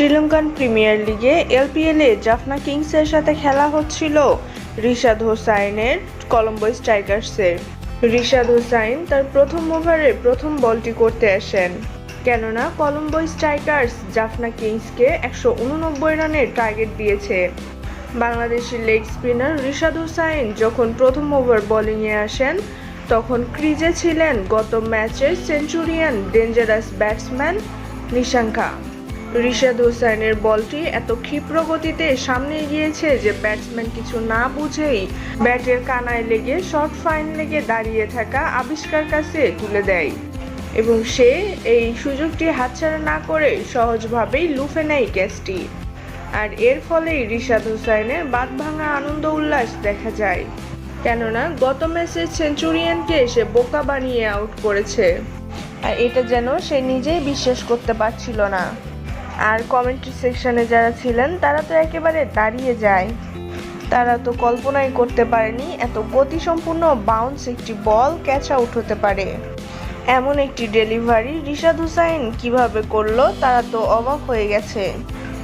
Sri Lankan premier লিগে এলপিএলে জাফনা কিংসের সাথে খেলা হচ্ছিল রিশাদ হোসাইনের কলম্বো স্ট্রাইকার্সের। রিশাদ হোসাইন তার প্রথম ওভারে প্রথম বলটি করতে আসেন। কেননা কলম্বো স্ট্রাইকার্স জাফনা কিংসকে একশো উননব্বই রানের টার্গেট দিয়েছে। বাংলাদেশি লেগ স্পিনার রিশাদ হোসাইন যখন প্রথম ওভার বোলিংয়ে আসেন, তখন ক্রিজে ছিলেন গত ম্যাচের centurion dangerous batsman Nissanka. Rishad হোসাইনের বলটি এত ক্ষিপ্র গতিতে সামনে গিয়েছে যে ব্যাটসম্যান কিছু না বুঝেই ব্যাটের কানায় লেগে শর্ট ফাইন লেগে দাঁড়িয়ে থাকা আবিষ্কার কাছে তুলে দেয়। এবং সে এই সুযোগটি হাতছাড়া না করে সহজভাবেই লুফে নেয় ক্যাচটি। আর এর ফলেই রিশাদ হোসাইনের বাদ ভাঙা আনন্দ উল্লাস দেখা যায়। কেননা গত ম্যাচে সেঞ্চুরিয়ানকে এসে বোকা বানিয়ে আউট করেছে। আর এটা যেন সে নিজেই বিশ্বাস করতে পারছিল না। আর কমেন্ট সেকশনে যারা ছিলেন, তারা তো একেবারে দাঁড়িয়ে যায়। তারা তো কল্পনাই করতে পারেনি এত গতিসম্পূর্ণ বাউন্স একটি বল ক্যাচ আউট হতে পারে। এমন একটি ডেলিভারি রিশাদ হুসাইন কীভাবে করল, তারা তো অবাক হয়ে গেছে।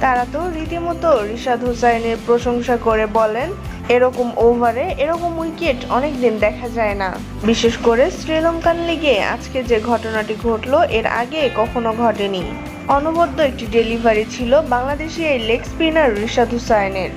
তারা তো রীতিমতো রিশাদ হুসাইনের প্রশংসা করে বলেন, এরকম ওভারে এরকম উইকেট অনেকদিন দেখা যায় না। বিশেষ করে শ্রীলঙ্কান লিগে আজকে যে ঘটনাটি ঘটলো, এর আগে কখনো ঘটেনি। অনবদ্য একটি ডেলিভারি ছিল বাংলাদেশি এই লেগ স্পিনার রিশাদ হুসাইনের।